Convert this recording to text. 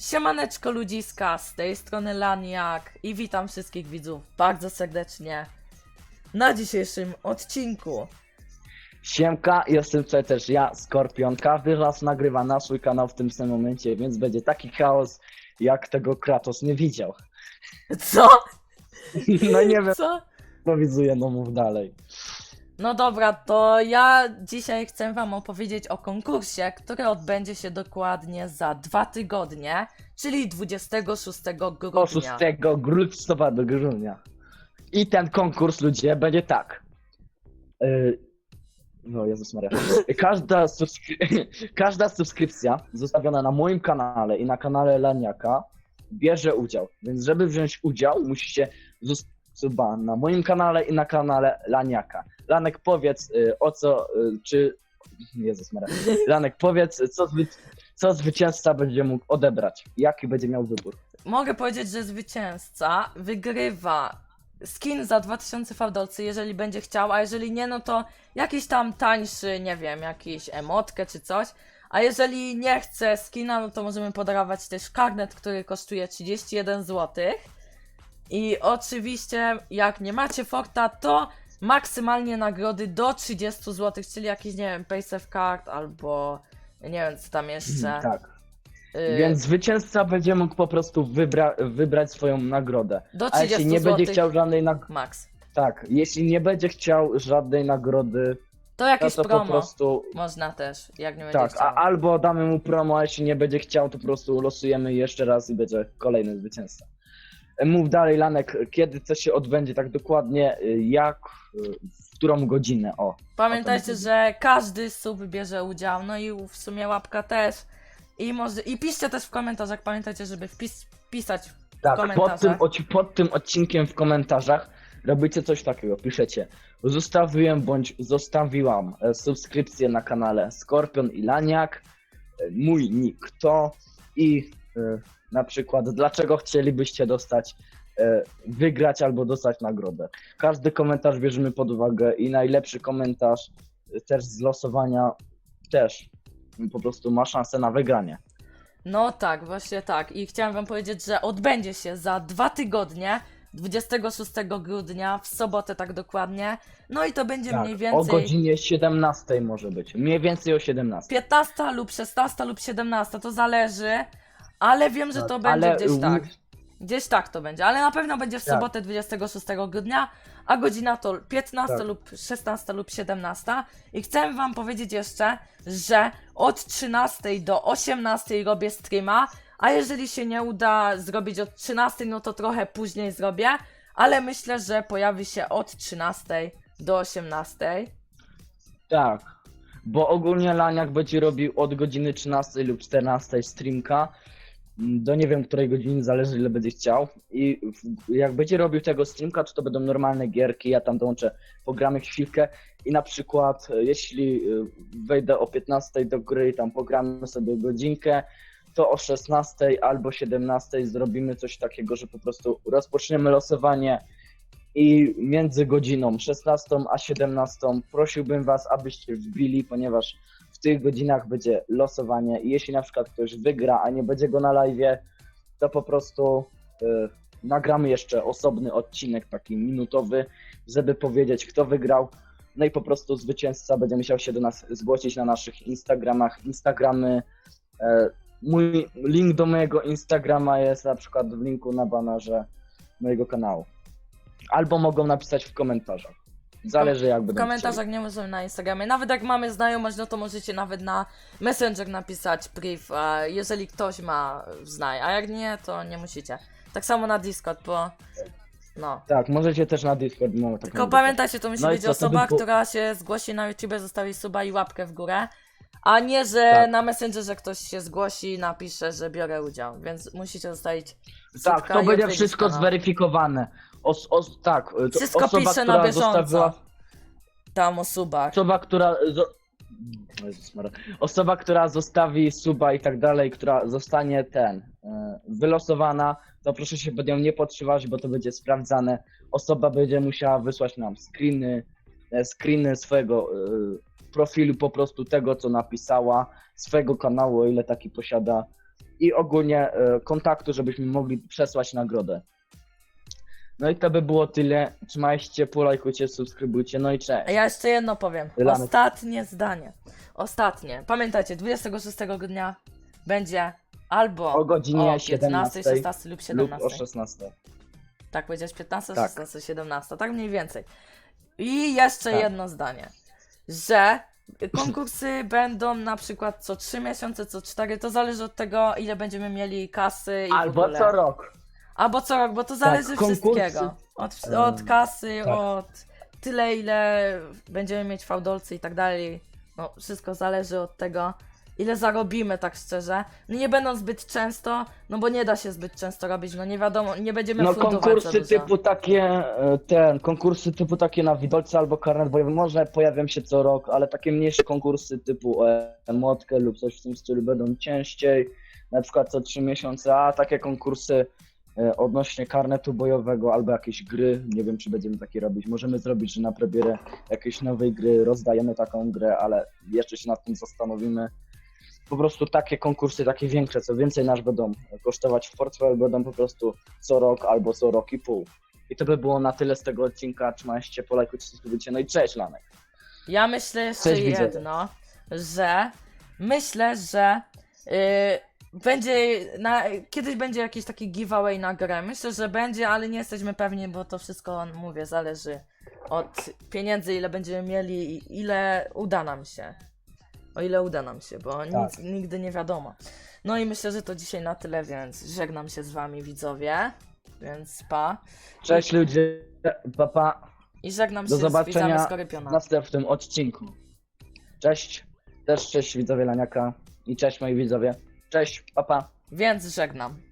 Siemaneczko ludziska, z tej strony Laniak i witam wszystkich widzów bardzo serdecznie na dzisiejszym odcinku. Siemka, jestem też ja, Skorpion. Każdy z nas nagrywa na swój kanał w tym samym momencie, więc będzie taki chaos, jak tego Kratos nie widział. Co? No nie wiem, Co? improwizuję, no mów dalej. No dobra, to ja dzisiaj chcę wam opowiedzieć o konkursie, który odbędzie się dokładnie za dwa tygodnie, czyli 26 O grudnia. 6 grudnia do grudnia. I ten konkurs, ludzie, będzie tak. No, Jezus Maria. Każda, subskry... Każda subskrypcja zostawiona na moim kanale i na kanale Laniaka bierze udział. Więc żeby wziąć udział, musicie zostawić suba na moim kanale i na kanale Laniaka. Lanek, powiedz y, o co, y, czy... Jezus Maria. Lanek, powiedz, co, zwy... co zwycięzca będzie mógł odebrać. Jaki będzie miał wybór. Mogę powiedzieć, że zwycięzca wygrywa skin za 2000 fałdolcy, jeżeli będzie chciał, a jeżeli nie, no to jakiś tam tańszy, nie wiem, jakiś emotkę czy coś. A jeżeli nie chce skina, no to możemy podarować też karnet, który kosztuje 31 zł. I oczywiście, jak nie macie forta, to maksymalnie nagrody do 30 zł, czyli jakiś, nie wiem, paysafe card albo nie wiem, co tam jeszcze. Tak. Y, Więc zwycięzca będzie mógł po prostu wybra wybrać swoją nagrodę. do A 30 jeśli nie zł będzie chciał żadnej nagrody. max. Tak, jeśli nie będzie chciał żadnej nagrody, To no jakieś to po promo prostu. można też, jak nie będzie Tak, chciał. a albo damy mu promo, a jeśli nie będzie chciał, to po prostu losujemy jeszcze raz i będzie kolejny zwycięzca. Mów dalej, Lanek, kiedy to się odbędzie tak dokładnie, y, jak, y, w którą godzinę, o. Pamiętajcie, chodzi. że każdy sub bierze udział, no i w sumie łapka też. I może i piszcie też w komentarzach, pamiętajcie, żeby wpis, wpisać w Tak, pod tym, komentarzach. pod tym odcinkiem w komentarzach robicie coś takiego, piszecie zostawiłem bądź zostawiłam e, subskrypcję na kanale Skorpion i Laniak, e, mój nick to i e, na przykład dlaczego chcielibyście dostać, e, wygrać albo dostać nagrodę. Każdy komentarz bierzemy pod uwagę i najlepszy komentarz e, też z losowania też po prostu ma szansę na wygranie. No tak, właśnie tak. I chciałem wam powiedzieć, że odbędzie się za dwa tygodnie, 26 grudnia, w sobotę tak dokładnie. No i to będzie Tak, mniej o więcej godzinie 17 może być, mniej więcej o 17. 15 lub 16 lub 17, to zależy. Ale wiem, że Tak, to będzie ale gdzieś tak. Gdzieś tak to będzie, ale na pewno będzie w Tak. sobotę 26 grudnia, a godzina to 15 Tak. lub 16 lub 17. I chcę wam powiedzieć jeszcze, że od 13 do 18 robię streama, a jeżeli się nie uda zrobić od 13, no to trochę później zrobię, ale myślę, że pojawi się od 13 do 18. Tak, bo ogólnie Laniak będzie robił od godziny 13 lub 14 streamka do nie wiem której godziny, zależy ile będzie chciał. I jak będzie robił tego streamka, to to będą normalne gierki, ja tam dołączę, pogramy chwilkę. I na przykład e, jeśli e, wejdę o 15 do gry i tam pogramy sobie godzinkę, to o 16 albo 17 zrobimy coś takiego, że po prostu rozpoczniemy losowanie i między godziną 16 a 17 prosiłbym Was, abyście wbili, ponieważ w tych godzinach będzie losowanie i jeśli na przykład ktoś wygra, a nie będzie go na live, to po prostu y, nagramy jeszcze osobny odcinek, taki minutowy, żeby powiedzieć, kto wygrał. No i po prostu zwycięzca będzie musiał się do nas zgłosić na naszych Instagramach. Instagramy. E, mój link do mojego Instagrama jest na przykład w linku na banerze mojego kanału. Albo mogą napisać w komentarzach. Zależy jak W będą komentarzach nie możemy na Instagramie. Nawet jak mamy znajomość, no to możecie nawet na Messenger napisać priv, a jeżeli ktoś ma znaj, a jak nie, to nie musicie. Tak samo na Discord, bo no. chcieli. Tak, możecie też na Discord. No, tak Tylko pamiętajcie, to musi No i być co, to osoba, by było- która się zgłosi na YouTube, zostawi suba i łapkę w górę. A nie, że Tak. na Messengerze ktoś się zgłosi i napisze, że biorę udział, więc musicie zostawić Tak, to będzie odwiedzić wszystko kanał. zweryfikowane. Os, os, tak, to Wszystko osoba, na która bieżąco. zostawiła tam o subach. Osoba, która. Zo... Jezus Maria. Osoba, która zostawi suba i tak dalej, która zostanie ten e, wylosowana, to proszę się pod nią nie podszywać, bo to będzie sprawdzane. Osoba będzie musiała wysłać nam screeny, e, screeny swojego e, profilu, po prostu tego, co napisała, swojego kanału, o ile taki posiada. i ogólnie e, kontaktu, żebyśmy mogli przesłać nagrodę. No i to by było tyle. Trzymajcie się, polajkujcie, subskrybujcie, no i A cześć. ja jeszcze jedno powiem. Lanek. Ostatnie zdanie. Ostatnie. Pamiętajcie, 26 dnia będzie albo O godzinie o 15, 17 16 lub Lub 17. o 16. Tak powiedziałeś 15, Tak. 16, 17, tak mniej więcej. I jeszcze Tak. jedno zdanie, że konkursy będą na przykład co 3 miesiące, co 4, to zależy od tego, ile będziemy mieli kasy i w Albo ogóle. co rok. Albo co rok, bo to zależy Tak, konkursy- wszystkiego. Od, od kasy, tak. od tyle, ile będziemy mieć fałdolcy i tak dalej. No, wszystko zależy od tego, ile zarobimy, tak szczerze. No nie będą zbyt często, no bo nie da się zbyt często robić, no nie wiadomo, nie będziemy No konkursy typu takie, e, ten, konkursy typu takie na widolce albo karnet bojowy, może pojawią się co rok, ale takie mniejsze konkursy typu e, motkę lub coś w tym stylu będą częściej, na przykład co trzy miesiące, a takie konkursy odnośnie karnetu bojowego albo jakieś gry, nie wiem czy będziemy takie robić, możemy zrobić, że na premierę jakiejś nowej gry rozdajemy taką grę, ale jeszcze się nad tym zastanowimy. Po prostu takie konkursy, takie większe, co więcej nas będą kosztować w portfel, będą po prostu co rok albo co rok i pół. I to by było na tyle z tego odcinka. Trzymajcie się, polajkujcie, subskrybujcie. No i cześć, Lanek. Ja myślę jeszcze Cześć, jedno, że myślę, że yy, będzie na, kiedyś będzie jakiś taki giveaway na grę. Myślę, że będzie, ale nie jesteśmy pewni, bo to wszystko, mówię, zależy od pieniędzy, ile będziemy mieli i ile uda nam się. O ile uda nam się, bo nic, Tak. nigdy nie wiadomo. No i myślę, że to dzisiaj na tyle, więc żegnam się z wami widzowie, więc pa. Cześć ludzie, papa, I żegnam Do się zobaczenia z widzami w Skorypiona. następnym odcinku. Cześć, też cześć widzowie Laniaka i cześć moi widzowie. Cześć, papa. Więc żegnam.